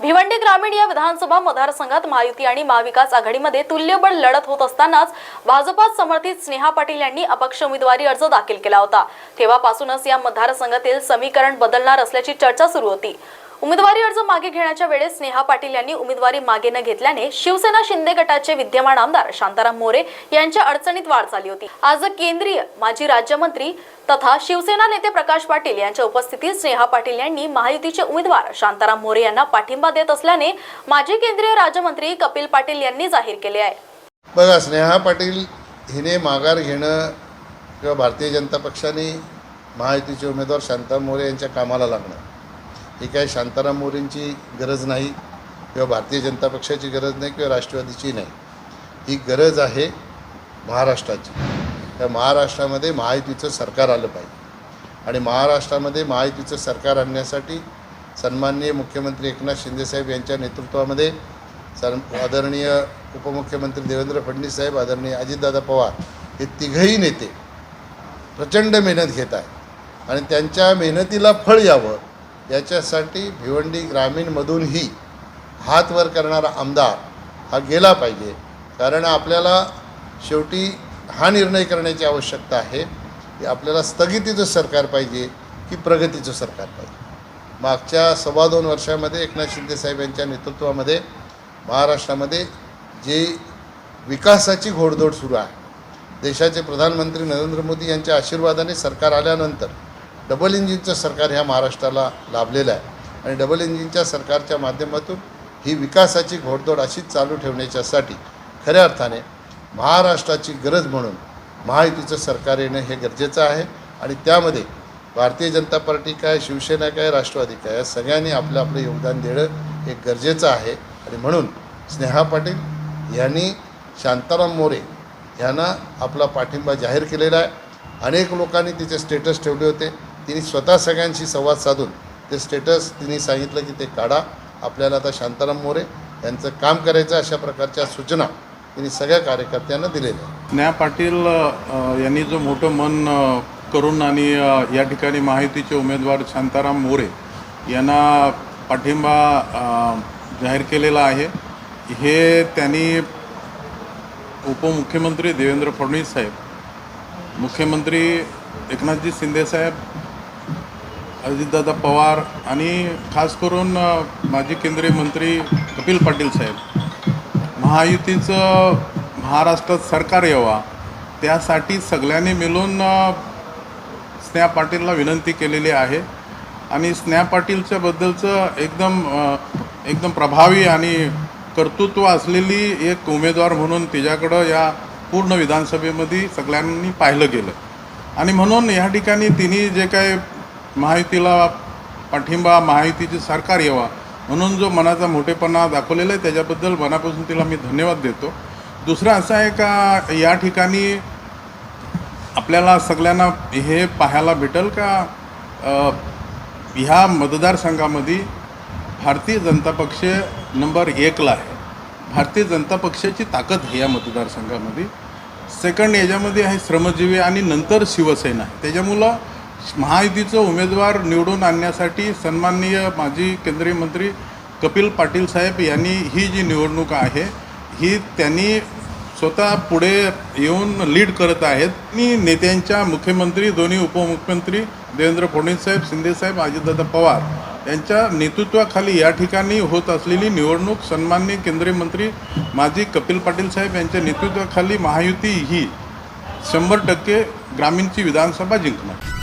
भिवंडी ग्रामीण या विधानसभा मतदारसंघात महायुती आणि महाविकास आघाडीमध्ये तुल्यबळ लढत होत असतानाच भाजपात समर्थित स्नेहा पाटील यांनी अपक्ष उमेदवारी अर्ज दाखल केला होता. तेव्हापासूनच या मतदारसंघातील समीकरण बदलणार असल्याची चर्चा सुरू होती. उमेदवारी अर्ज मागे घेण्याच्या वेळेस स्नेहा पाटील यांनी उमेदवारी मागे न घेतल्याने शिवसेना शिंदे गटाचे विद्यमान आमदार शांताराम मोरे यांच्या अडचणीत वाढ झाली होती. आज केंद्रीय माजी राज्यमंत्री तथा शिवसेना नेते प्रकाश पाटील यांच्या उपस्थितीत स्नेहा पाटील यांनी महायुतीचे उमेदवार शांताराम मोरे यांना पाठिंबा देत असल्याने माजी केंद्रीय राज्यमंत्री कपिल पाटील यांनी जाहीर केले आहे. बघा स्नेहा पाटील हिने माघार घेणं किंवा भारतीय जनता पक्षाने महायुतीचे उमेदवार शांताराम मोरे यांच्या कामाला लागणं. ही काय शांताराम मोरेंची गरज नाही किंवा भारतीय जनता पक्षाची गरज नाही किंवा राष्ट्रवादीची नाही. ही गरज आहे महाराष्ट्राची. त्या महाराष्ट्रामध्ये महायुतीचं सरकार आलं पाहिजे. आणि महाराष्ट्रामध्ये महायुतीचं सरकार आणण्यासाठी सन्माननीय मुख्यमंत्री एकनाथ शिंदेसाहेब यांच्या नेतृत्वामध्ये सन आदरणीय उपमुख्यमंत्री देवेंद्र फडणवीस साहेब आदरणीय अजितदादा पवार हे तिघही नेते प्रचंड मेहनत घेत आहेत. आणि त्यांच्या मेहनतीला फळ यावं याच्यासाठी भिवंडी ग्रामीणमधूनही हात वर करणारा आमदार हा गेला पाहिजे. कारण आपल्याला शेवटी हा निर्णय करण्याची आवश्यकता आहे. की आपल्याला स्थगितीचं सरकार पाहिजे की प्रगतीचं सरकार पाहिजे. मागच्या सव्वा दोन वर्षामध्ये एकनाथ शिंदे साहेब यांच्या नेतृत्वामध्ये महाराष्ट्रामध्ये जे विकासाची घोडदौड सुरू आहे. देशाचे प्रधानमंत्री नरेंद्र मोदी यांच्या आशीर्वादाने सरकार आल्यानंतर डबल इंजिनचं सरकार ह्या महाराष्ट्राला लाभलेलं आहे. आणि डबल इंजिनच्या सरकारच्या माध्यमातून ही विकासाची घोडदौड अशीच चालू ठेवण्याच्यासाठी खऱ्या अर्थाने महाराष्ट्राची गरज म्हणून महायुतीचं सरकार येणं हे गरजेचं आहे. आणि त्यामध्ये भारतीय जनता पार्टी काय शिवसेना काय राष्ट्रवादी काय या सगळ्यांनी आपलं आपलं योगदान देणं हे गरजेचं आहे. आणि म्हणून स्नेहा पाटील यांनी शांताराम मोरे यांना आपला पाठिंबा जाहीर केलेला आहे. अनेक लोकांनी तिचे स्टेटस ठेवले होते. तिने स्वतः सगळ्यांशी संवाद साधून ते स्टेटस तिने सांगितलं की ते काढा. आपल्याला आता शांताराम मोरे यांचं काम करायचं अशा प्रकारच्या सूचना तिने सगळ्या कार्यकर्त्यांना दिलेल्या न्या पाटील यांनी जो मोठं मन करून आणि या ठिकाणी माहितीचे उमेदवार शांताराम मोरे यांना पाठिंबा जाहीर केलेला आहे. हे त्यांनी उपमुख्यमंत्री देवेंद्र फडणवीस साहेब मुख्यमंत्री एकनाथजी शिंदेसाहेब अजितदादा पवार आणि खास करून माजी केंद्रीय मंत्री कपिल पाटील साहेब. महायुतीचं महाराष्ट्रात सरकार यावा त्यासाठी सगळ्यांनी मिळून स्नेहा पाटीलला विनंती केलेली आहे. आणि स्नेहा पाटीलच्या बद्दलचं एकदम एकदम प्रभावी आणि कर्तृत्व असलेली एक उमेदवार म्हणून तिच्याकडं या पूर्ण विधानसभेमध्ये सगळ्यांनी पाहिलं गेलं. आणि म्हणून या ठिकाणी तिने जे काही महायुतीला पाठिंबा महायुतीचे सरकार यावा. म्हणून जो मनाचा मोठेपणा दाखवलेला आहे त्याच्याबद्दल मनापासून तिला मी धन्यवाद देतो. दुसरं असं आहे का या ठिकाणी आपल्याला सगळ्यांना हे पाहायला भेटेल का? ह्या मतदारसंघामध्ये भारतीय जनता पक्ष नंबर एकला आहे. भारतीय जनता पक्षाची ताकद आहे या मतदारसंघामध्ये. सेकंड याच्यामध्ये आहे श्रमजीवी आणि नंतर शिवसेना. आहे त्याच्यामुळं महायुतीचं उमेदवार निवडून आणण्यासाठी सन्माननीय माजी केंद्रीय मंत्री कपिल पाटील साहेब यांनी ही जी निवडणूक आहे ही त्यांनी स्वतः पुढे येऊन लीड करत आहेत. आणि नेत्यांच्या मुख्यमंत्री दोन्ही उपमुख्यमंत्री देवेंद्र फडणवीस साहेब शिंदेसाहेब अजितदादा पवार यांच्या नेतृत्वाखाली या ठिकाणी होत असलेली निवडणूक सन्माननीय केंद्रीय मंत्री माजी कपिल पाटील साहेब यांच्या नेतृत्वाखाली महायुती ही शंभर टक्के ग्रामीणची विधानसभा जिंकणार.